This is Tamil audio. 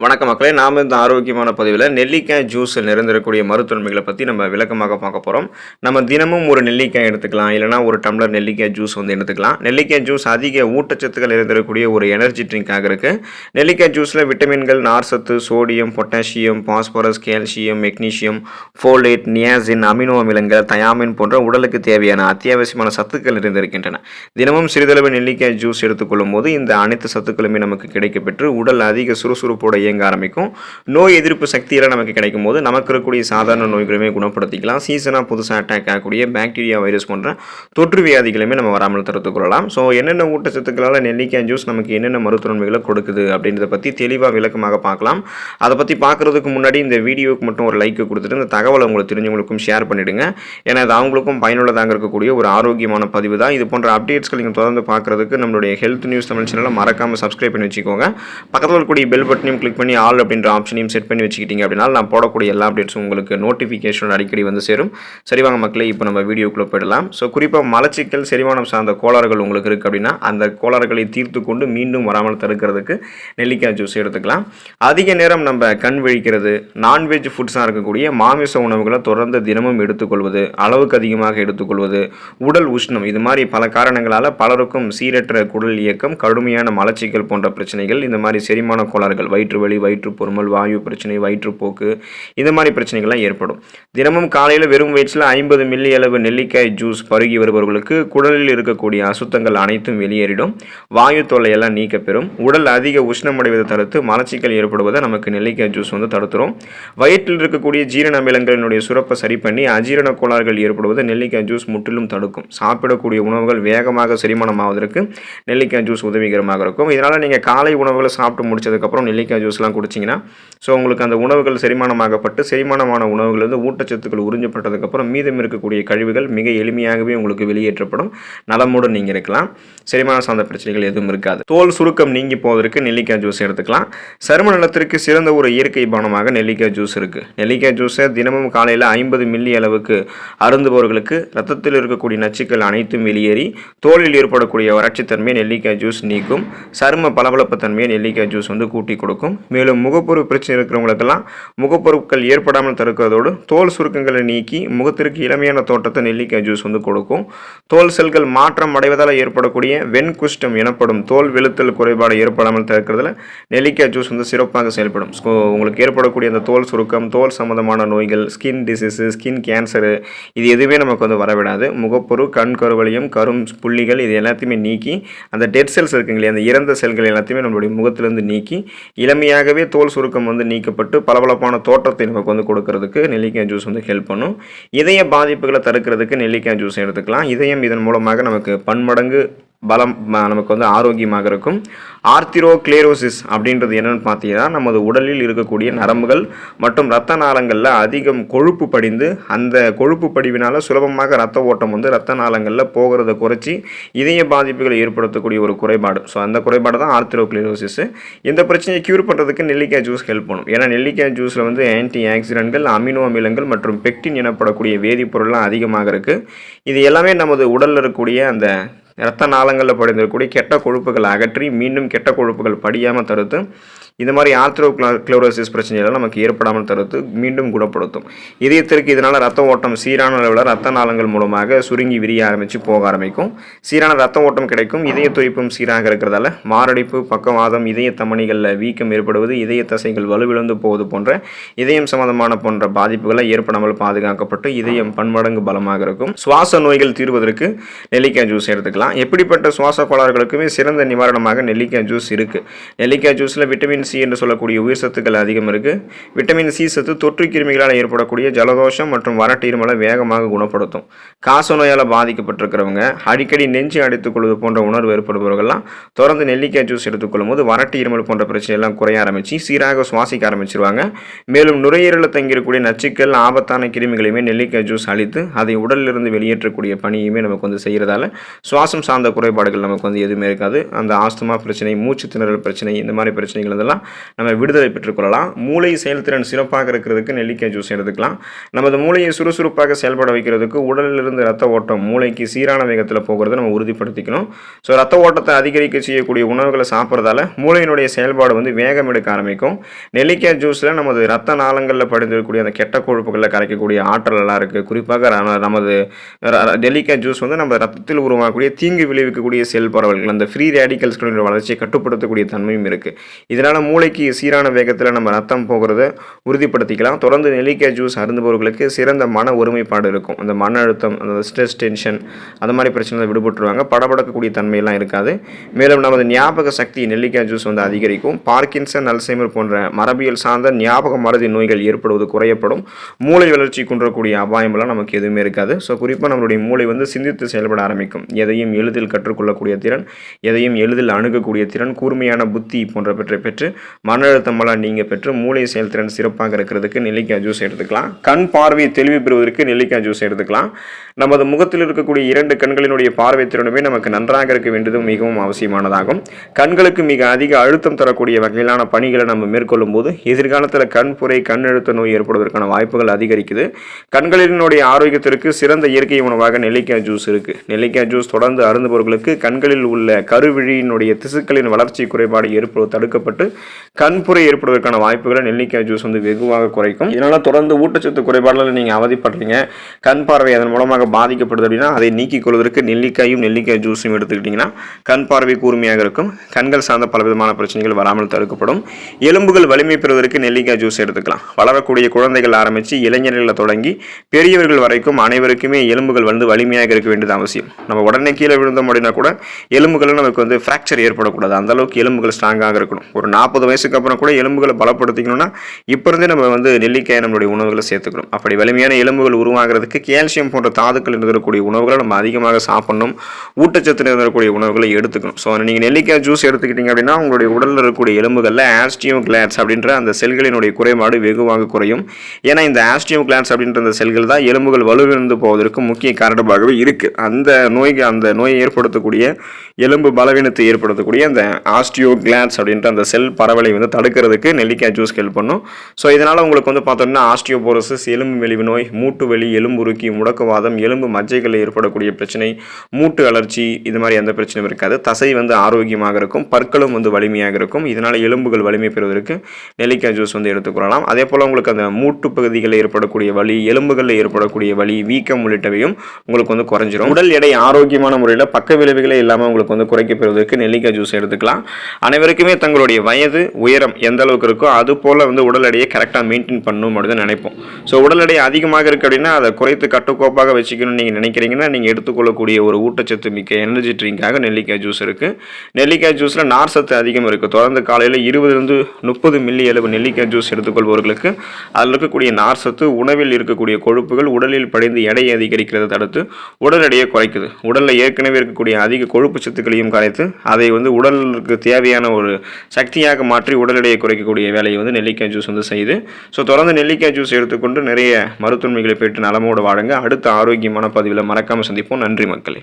வணக்கம் மக்களே நாம் இந்த ஆரோக்கியமான பதிவில் நெல்லிக்காய் ஜூஸில் நிறைந்திருக்கக்கூடிய மருத்துவன்மைகளை பற்றி நம்ம விளக்கமாக பார்க்க போகிறோம் நம்ம தினமும் ஒரு நெல்லிக்காய் எடுத்துக்கலாம் இல்லைனா ஒரு டம்ளர் நெல்லிக்காய் ஜூஸ் வந்து எடுத்துக்கலாம். நெல்லிக்காய் ஜூஸ் அதிக ஊட்டச்சத்துக்கள் இருந்திருக்கக்கூடிய ஒரு எனர்ஜி ட்ரிங்காக இருக்குது நெல்லிக்காய் ஜூஸில் விட்டமின்கள் நார்சத்து sodium potassium phosphorus calcium magnesium folate niacin amino அமிலங்கள் தயாமின் போன்ற உடலுக்கு தேவையான அத்தியாவசியமான சத்துக்கள் இருந்திருக்கின்றன தினமும் சிறிதளவு நெல்லிக்காய் ஜூஸ் எடுத்துக்கொள்ளும் போது இந்த அனைத்து சத்துக்களுமே நமக்கு கிடைக்கப்பெற்று உடல் அதிக சுறுசுறுப்புடைய இயங்க ஆரம்பிக்கும். நோய் எதிர்ப்பு சக்தியெல்லாம் நமக்கு கிடைக்கும் போது நமக்கு இருக்கக்கூடிய சாதாரண நோய்களுமே குணப்படுத்திக்கலாம். சீசனாக புதுசாக அட்டாக் ஆகக்கூடிய பாக்டீரியா வைரஸ் போன்ற தொற்று வியாதிகளுமே நம்ம வராமல் தடுத்துக் கொள்ளலாம். ஸோ என்னென்ன ஊட்டச்சத்துக்களால் நெல்லிக்காய் ஜூஸ் நமக்கு என்னென்ன மருத்துவன்மைகளை கொடுக்குது அப்படின்றத பற்றி தெளிவாக விளக்கமாக பார்க்கலாம். அதை பற்றி பார்க்குறதுக்கு முன்னாடி இந்த வீடியோவுக்கு மட்டும் ஒரு லைக் கொடுத்துட்டு இந்த தகவலை உங்களுக்கு தெரிஞ்சவங்களுக்கும் ஷேர் பண்ணிவிடுங்க ஏன்னா அது அவங்களுக்கும் பயனுள்ளதாக இருக்கக்கூடிய ஒரு ஆரோக்கியமான பதிவு தான். இது போன்ற அப்டேட்ஸ்கள் நீங்கள் தொடர்ந்து பார்க்குறதுக்கு நம்மளுடைய ஹெல்த் நியூஸ் தமிழ் சேனலை மறக்காமல் சப்ஸ்கிரைப் பண்ணி வச்சுக்கோங்க. பக்கத்தில் இருக்கக்கூடிய பெல் பட்டனையும் கிளிக் பண்ணி ஆல் அப்படின்ற ஆப்ஷனையும் செட் பண்ணி வச்சுக்கிட்டீங்க அப்படின்னா நான் போடக்கூடிய எல்லா அப்டேட்ஸும் உங்களுக்கு நோட்டிஃபிகேஷன் அடிக்கடி வந்து சேரும். சரி வாங்க மக்களே இப்போ நம்ம வீடியோக்குள்ளே போயிடலாம். ஸோ குறிப்பாக மலச்சிக்கல் செரிமானம் சார்ந்த கோளாறுகள் உங்களுக்கு இருக்குது அப்படின்னா அந்த கோளாறுகளை தீர்த்து கொண்டு மீண்டும் வராமல் தடுக்கிறதுக்கு நெல்லிக்காய் ஜூஸ் எடுத்துக்கலாம். அதிக நேரம் நம்ம கண் விழிக்கிறது நான்வெஜ் ஃபுட்ஸாக இருக்கக்கூடிய மாமிச உணவுகளை தொடர்ந்து தினமும் எடுத்துக்கொள்வது அளவுக்கு அதிகமாக எடுத்துக்கொள்வது உடல் உஷ்ணம் இது மாதிரி பல காரணங்களால் பலருக்கும் சீரற்ற குடல் இயக்கம் கடுமையான மலச்சிக்கல் போன்ற பிரச்சனைகள் இந்த மாதிரி செரிமான கோளாறுகள் வயிற்று வலி வயிற்று பொறுமல் வாயு பிரச்சனை வயிற்றுப்போக்கு இந்த மாதிரி பிரச்சனைகள்லாம் ஏற்படும். தினமும் காலையில் வெறும் வயிற்றில் ஐம்பது மில்லி அளவு நெல்லிக்காய் ஜூஸ் பருகி வருபவர்களுக்கு குடலில் இருக்கக்கூடிய அசுத்தங்கள் அனைத்தும் வெளியேறிடும். வாயு தொல்லையெல்லாம் நீக்கப்பெறும். உடல் அதிக உஷ்ணமடைவதை தடுத்து மலச்சிக்கல் ஏற்படுவதை நமக்கு நெல்லிக்காய் ஜூஸ் வந்து தடுத்துரும். வயிற்றில் இருக்கக்கூடிய ஜீரண அமிலங்களினுடைய சுரப்பை சரி பண்ணி அஜீரண கோளாறுகள் ஏற்படுவதை நெல்லிக்காய் ஜூஸ் முற்றிலும் தடுக்கும். சாப்பிடக்கூடிய உணவுகள் வேகமாக செரிமானம் ஆவதற்கு நெல்லிக்காய் ஜூஸ் உதவிகரமாக இருக்கும். இதனால் நீங்கள் காலை உணவுகளை சாப்பிட்டு முடிச்சதுக்கப்புறம் நெல்லிக்காய் ஜூஸ் ஜூஸ்லாம் குடிச்சிங்கன்னா ஸோ உங்களுக்கு அந்த உணவுகள் செரிமானமாகப்பட்டு செரிமானமான உணவுகள் வந்து ஊட்டச்சத்துக்கள் உறிஞ்சப்பட்டதுக்கப்புறம் மீதம் இருக்கக்கூடிய கழிவுகள் மிக எளிமையாகவே உங்களுக்கு வெளியேற்றப்படும். நலமுடன் நீங்கள் இருக்கலாம். செரிமான சார்ந்த பிரச்சனைகள் எதுவும் இருக்காது. தோல் சுருக்கம் நீங்கி போவதற்கு நெல்லிக்காய் ஜூஸ் எடுத்துக்கலாம். சரும நலத்திற்கு சிறந்த ஒரு இயற்கை பானமாக நெல்லிக்காய் ஜூஸ் இருக்குது நெல்லிக்காய் ஜூஸை தினமும் காலையில் ஐம்பது மில்லி அளவுக்கு அருந்துபவர்களுக்கு ரத்தத்தில் இருக்கக்கூடிய நச்சுக்கள் அனைத்தும் வெளியேறி தோலில் ஏற்படக்கூடிய வறட்சித்தன்மையை நெல்லிக்காய் ஜூஸ் நீக்கும். சரும பளபளப்பு தன்மையை நெல்லிக்காய் ஜூஸ் வந்து கூட்டி கொடுக்கும். மேலும் முகப்பொரு பிரச்சனை இருக்கிறவங்களுக்கெல்லாம் முகப்பொருட்கள் ஏற்படாமல் தடுக்கிறதோடு தோல் சுருக்கங்களை நீக்கி முகத்திற்கு இளமையான தோட்டத்தை நெல்லிக்காய் ஜூஸ் வந்து கொடுக்கும். தோல் செல்கள் மாற்றம் அடைவதால் ஏற்படக்கூடிய வெண்குஷ்டம் எனப்படும் தோல் வெளுத்தல் குறைபாடு ஏற்படாமல் தடுக்கிறதுல நெல்லிக்காய் ஜூஸ் வந்து சிறப்பாக செயல்படும். ஸோ உங்களுக்கு ஏற்படக்கூடிய அந்த தோல் சுருக்கம் தோல் சம்மந்தமான நோய்கள் ஸ்கின் டிசீஸு ஸ்கின் கேன்சரு இது எதுவுமே நமக்கு வந்து வரவிடாது. முகப்பொரு கண் கருவளையம் கரும் புள்ளிகள் இது எல்லாத்தையுமே நீக்கி அந்த டெட் செல்ஸ் இருக்குங்களே அந்த இறந்த செல்கள் எல்லாத்தையுமே நம்மளுடைய முகத்திலிருந்து நீக்கி இளமையாக இளமையாகவே தோல் சுருக்கம் வந்து நீக்கப்பட்டு பளபளப்பான தோற்றத்தை நமக்கு வந்து கொடுக்கறதுக்கு நெல்லிக்காய் ஜூஸ் வந்து ஹெல்ப் பண்ணும். இதய பாதிப்புகளை தடுக்கிறதுக்கு நெல்லிக்காய் ஜூஸ் எடுத்துக்கலாம். இதயம் இதன் மூலமாக நமக்கு பன்மடங்கு பலம் நமக்கு வந்து ஆரோக்கியமாக இருக்கும். ஆர்த்திரோ கிளேரோசிஸ் அப்படின்றது என்னென்னு பார்த்தீங்கன்னா நமது உடலில் இருக்கக்கூடிய நரம்புகள் மற்றும் இரத்த நாளங்களில் அதிகம் கொழுப்பு படிந்து அந்த கொழுப்பு படிவினால் சுலபமாக ரத்த ஓட்டம் வந்து இரத்த நாளங்களில் போகிறத குறைச்சி இதய பாதிப்புகளை ஏற்படுத்தக்கூடிய ஒரு குறைபாடு. ஸோ அந்த குறைபாடு தான் ஆர்த்திரோ கிளேரோசிஸ் இந்த பிரச்சனையை க்யூர் பண்ணுறதுக்கு நெல்லிக்காய் ஜூஸ் ஹெல்ப் பண்ணும். ஏன்னா நெல்லிக்காய் ஜூஸில் வந்து ஆன்டி ஆக்சிடென்ட்கள் அமினோ அமிலங்கள் மற்றும் பெக்டின் எனப்படக்கூடிய வேதிப்பொருள்லாம் அதிகமாக இருக்குது இது எல்லாமே நமது உடலில் இருக்கக்கூடிய அந்த இரத்த நாளங்களில் படிந்திருக்கக்கூடிய கெட்ட கொழுப்புகளை அகற்றி மீண்டும் கெட்ட கொழுப்புகள் படியாமல் தடுத்து இந்த மாதிரி ஆர்த்ரோ கிளோரோசிஸ் பிரச்சனைகள் நமக்கு ஏற்படாமல் தடுத்து மீண்டும் குணப்படுத்தும். இதயத்திற்கு இதனால் ரத்த ஓட்டம் சீரான அளவில் ரத்த நாளங்கள் மூலமாக சுருங்கி விரிய ஆரம்பித்து போக ஆரம்பிக்கும். சீரான ரத்த ஓட்டம் கிடைக்கும் இதய துடிப்பும் சீராக இருக்கிறதால மாரடைப்பு பக்கவாதம் இதய தமணிகளில் வீக்கம் ஏற்படுவது இதய தசைகள் வலுவிழந்து போவது போன்ற இதயம் சம்பந்தமான போன்ற பாதிப்புகளை ஏற்படாமல் பாதுகாக்கப்பட்டு இதயம் பன்மடங்கு பலமாக இருக்கும். சுவாச நோய்கள் தீர்வதற்கு நெல்லிக்காய் ஜூஸ் எடுத்துக்கலாம். எப்படிப்பட்ட சுவாச கோளாறுகளுக்குமே சிறந்த நிவாரணமாக நெல்லிக்காய் ஜூஸ் இருக்குது நெல்லிக்காய் ஜூஸில் விட்டமின் சி என்று சொல்லக்கூடிய உயிர் சத்துக்கள் அதிகம் இருக்குது விட்டமின் சி சத்து தொற்று கிருமிகளால் ஏற்படக்கூடிய ஜலதோஷம் மற்றும் வறட்டு இருமலை வேகமாக குணப்படுத்தும். காச நோயால் பாதிக்கப்பட்டிருக்கிறவங்க அடிக்கடி நெஞ்சு அடைத்துக் கொள்வது போன்ற உணர்வு ஏற்படுபவர்கள்லாம் தொடர்ந்து நெல்லிக்காய் ஜூஸ் எடுத்துக்கொள்ளும் போது வறட்டு இருமல் போன்ற பிரச்சனையெல்லாம் குறைய ஆரம்பித்து சீராக சுவாசிக்க ஆரம்பிச்சிருவாங்க. மேலும் நுரையீரலில் தங்கியிருக்கக்கூடிய நச்சுக்கள் ஆபத்தான கிருமிகளையுமே நெல்லிக்காய் ஜூஸ் அழித்து அதை உடலிலிருந்து வெளியேற்றக்கூடிய பணியுமே நமக்கு வந்து செய்கிறதால சுவாசம் சார்ந்த குறைபாடுகள் நமக்கு வந்து எதுவுமே இருக்காது. அந்த ஆஸ்துமா பிரச்சனை மூச்சு திணறல் பிரச்சனை இந்த மாதிரி பிரச்சனைகள் இதெல்லாம் இருந்தெல்லாம் நம்ம விடுதலை பெற்றுக்கொள்ளலாம். மூளை செயல்திறன் சிறப்பாக இருக்கிறதுக்கு நெல்லிக்காய் ஜூஸ் எடுத்துக்கலாம். நமது மூளையை சுறுசுறுப்பாக செயல்பட வைக்கிறதுக்கு உடலிலிருந்து ரத்த ஓட்டம் மூளைக்கு சீரான வேகத்தில் போகிறத நம்ம உறுதிப்படுத்திக்கணும். ஸோ ரத்த ஓட்டத்தை அதிகரிக்க செய்யக்கூடிய உணவுகளை சாப்பிட்றதால மூளையினுடைய செயல்பாடு வந்து வேகம் எடுக்க ஆரம்பிக்கும். நெல்லிக்காய் ஜூஸில் நமது ரத்த நாளங்களில் படிந்திருக்கக்கூடிய அந்த கெட்ட கொழுப்புகளில் கரைக்கக்கூடிய ஆற்றல் எல்லாம் இருக்குது குறிப்பாக நமது நெல்லிக்காய் ஜூஸ் வந்து நம்ம ரத்தத்தில் உருவாகக்கூடிய தீங்கு விளைவிக்கக்கூடிய செல் பரவல்கள் அந்த ஃப்ரீ ரேடிக்கல்ஸ்களுடைய வளர்ச்சியை கட்டுப்படுத்தக்கூடிய தன்மையும் இருக்குது இதனால் மூளைக்கு சீரான வேகத்தில் நம்ம ரத்தம் போகிறத உறுதிப்படுத்திக்கலாம். தொடர்ந்து நெல்லிக்காய் ஜூஸ் அருந்துபவர்களுக்கு சிறந்த மன ஒருமைப்பாடு இருக்கும். அந்த மன அழுத்தம் அந்த ஸ்ட்ரெஸ் டென்ஷன் அந்த மாதிரி பிரச்சனை விடுபட்டுருவாங்க. படபடக்கக்கூடிய தன்மையெல்லாம் இருக்காது. மேலும் நமது ஞாபக சக்தி நெல்லிக்காய் ஜூஸ் வந்து அதிகரிக்கும். பார்க்கின்சன் அல்சைமர் போன்ற மரபியல் சார்ந்த ஞாபக மருதி நோய்கள் ஏற்படுவது குறையப்படும். மூளை வளர்ச்சி குன்றக்கூடிய அபாயமெல்லாம் நமக்கு எதுவுமே இருக்காது. ஸோ குறிப்பாக நம்மளுடைய மூளை வந்து சிந்தித்து செயல்பட ஆரம்பிக்கும். எதையும் எளிதில் கற்றுக்கொள்ளக்கூடிய திறன் எதையும் எளிதில் அணுகக்கூடிய திறன் கூர்மையான புத்தி போன்றவற்றை பெற்று மன அழுத்தமெல்லாம் நீங்கள் பெற்று மூளை செயல்திறன் சிறப்பாக இருக்கிறதுக்கு நெல்லிக்காய் ஜூஸ் எடுத்துக்கலாம். கண் பார்வை தெளிவு பெறுவதற்கு நெல்லிக்காய் ஜூஸ் எடுத்துக்கலாம். நமது முகத்தில் இருக்கக்கூடிய இரண்டு கண்களினுடைய பார்வை திறனுமே நமக்கு நன்றாக இருக்க வேண்டியது மிகவும் அவசியமானதாகும். கண்களுக்கு மிக அதிக அழுத்தம் தரக்கூடிய வகையிலான பணிகளை நம்ம மேற்கொள்ளும் போது எதிர்காலத்தில் கண் புரை கண் அழுத்த நோய் ஏற்படுவதற்கான வாய்ப்புகள் அதிகரிக்குது. கண்களினுடைய ஆரோக்கியத்திற்கு சிறந்த இயற்கை உணவாக நெல்லிக்காய் ஜூஸ் இருக்குது நெல்லிக்காய் ஜூஸ் தொடர்ந்து அருந்துபவர்களுக்கு கண்களில் உள்ள கருவிழியினுடைய திசுக்களின் வளர்ச்சி குறைபாடு ஏற்படுவது தடுக்கப்பட்டு கண்புரை ஏற்படுவதற்கான வாய்ப்புகளை நெல்லிக்காய் ஜூஸ் வந்து வெகுவாக குறைக்கும். இதனால் தொடர்ந்து ஊட்டச்சத்து குறைபாடுல நீங்கள் அவதிப்படுறீங்க கண் பார்வை அதன் மூலமாக பாதிக்கப்படுது அப்படின்னா அதை நீக்கிக் கொள்வதற்கு நெல்லிக்காயும் நெல்லிக்காய் ஜூஸும் எடுத்துக்கிட்டிங்கன்னா கண் பார்வை கூர்மையாக இருக்கும். கண்கள் சார்ந்த பலவிதமான பிரச்சனைகள் வராமல் தடுக்கப்படும். எலும்புகள் வலிமை பெறுவதற்கு நெல்லிக்காய் ஜூஸ் எடுத்துக்கலாம். வளரக்கூடிய குழந்தைகள் ஆரம்பித்து இளைஞர்களில் தொடங்கி பெரியவர்கள் வரைக்கும் அனைவருக்குமே எலும்புகள் வந்து வலிமையாக இருக்க வேண்டியது அவசியம். நம்ம உடனே கீழே விழுந்தோம் அப்படின்னா கூட எலும்புகள் நமக்கு வந்து ஃப்ராக்சர் ஏற்படக்கூடாது. அந்தளவுக்கு எலும்புகள் ஸ்ட்ராங்காக இருக்கணும். ஒரு நாற்பது நாற்பது வயசுக்கு அப்புறம் கூட எலும்புகளை பலப்படுத்திக்கணும்னா இப்போ இருந்தே நம்ம வந்து நெல்லிக்காய் நம்மளுடைய உணவுகளை சேர்த்துக்கணும். அப்படி வலிமையான எலும்புகள் உருவாகிறதுக்கு கேல்சியம் போன்ற தாதுக்கள் இருந்திருக்கக்கூடிய உணவுகளை நம்ம அதிகமாக சாப்பிடணும். ஊட்டச்சத்து இருந்திருக்கக்கூடிய உணவுகளை எடுத்துக்கணும். ஸோ நீங்கள் நெல்லிக்காய் ஜூஸ் எடுத்துக்கிட்டீங்க அப்படின்னா உங்களுடைய உடலில் இருக்கக்கூடிய எலும்புகளில் ஆஸ்டியோ கிளாட்ஸ் அப்படின்ற அந்த செல்களினுடைய குறைபாடு வெகுவாக குறையும். ஏன்னா இந்த ஆஸ்டியோ கிளாட்ஸ் அப்படின்ற அந்த செல்கள் தான் எலும்புகள் வலுவிழந்து போவதற்கு முக்கிய காரணமாகவே இருக்குது அந்த நோய்க்கு அந்த நோயை ஏற்படுத்தக்கூடிய எலும்பு பலவீனத்தை ஏற்படுத்தக்கூடிய அந்த ஆஸ்டியோ கிளாட்ஸ் அப்படின்ற அந்த செல் பரவலை வந்து தடுக்கிறதுக்கு நெல்லிக்காய் ஜூஸ் ஹெல்ப் பண்ணும். ஸோ இதனால் உங்களுக்கு வந்து பார்த்தோம்னா ஆஸ்டியோபோரோசிஸ் எலும்பு மெலிவு நோய் மூட்டு வலி எலும்புருக்கி முடக்குவாதம் எலும்பு மஜ்ஜைகளில் ஏற்படக்கூடிய பிரச்சனை மூட்டு அலர்ச்சி இது மாதிரி எந்த பிரச்சனையும் இருக்காது. தசை வந்து ஆரோக்கியமாக இருக்கும் பற்களும் வந்து வலிமையாக இருக்கும். இதனால் எலும்புகள் வலிமை பெறுவதற்கு நெல்லிக்காய் ஜூஸ் வந்து எடுத்துக்கொள்ளலாம் அதே போல் உங்களுக்கு அந்த மூட்டு பகுதிகளில் ஏற்படக்கூடிய வலி எலும்புகளில் ஏற்படக்கூடிய வலி வீக்கம் உள்ளிட்டவையும் உங்களுக்கு வந்து குறைஞ்சிரும். உடல் எடை ஆரோக்கியமான முறையில் பக்க விளைவுகளே இல்லாமல் உங்களுக்கு வந்து குறைக்க பெறுவதற்கு நெல்லிக்காய் ஜூஸ் எடுத்துக்கலாம். அனைவருக்குமே தங்களுடைய வயது உயரம் எந்த அளவுக்கு இருக்கோ அது போல் வந்து உடல் எடையை கரெக்டாக மெயின்டைன் பண்ணணும் அப்படின்னு தான் நினைப்போம். ஸோ உடல் எடை அதிகமாக இருக்குது அப்படின்னா அதை குறைத்து கட்டுக்கோப்பாக வச்சுக்கணும்னு நீங்கள் நினைக்கிறீங்கன்னா நீங்கள் எடுத்துக்கொள்ளக்கூடிய ஒரு ஊட்டச்சத்து மிக்க எனர்ஜி ட்ரிங்காக நெல்லிக்காய் ஜூஸ் இருக்குது நெல்லிக்காய் ஜூஸில் நார் சத்து அதிகம் இருக்குது தொடர்ந்து காலையில் இருபதுலேருந்து முப்பது மில்லி அளவு நெல்லிக்காய் ஜூஸ் எடுத்துக்கொள்பவர்களுக்கு அதில் இருக்கக்கூடிய நார் சத்து உணவில் இருக்கக்கூடிய கொழுப்புகள் உடலில் படிந்து எடையை அதிகரிக்கிறதை தடுத்து உடல் எடையை குறைக்குது. உடலில் ஏற்கனவே இருக்கக்கூடிய அதிக கொழுப்பு சத்துக்களையும் கரைத்து அதை வந்து உடலுக்கு தேவையான ஒரு சக்தியாக மாற்றி உடல் எடையை குறைக்கக்கூடிய வேலையை வந்து நெல்லிக்காய் ஜூஸ் வந்து செய்யுது ஸோ தொடர்ந்து நெல்லிக்காய் ஜூஸ் எடுத்துக்கொண்டு நிறைய மருத்துவமைகளை பெற்று நலமோடு வாழுங்க. அடுத்த ஆரோக்கியமான பதிவில் மறக்காமல் சந்திப்போம். நன்றி மக்களே.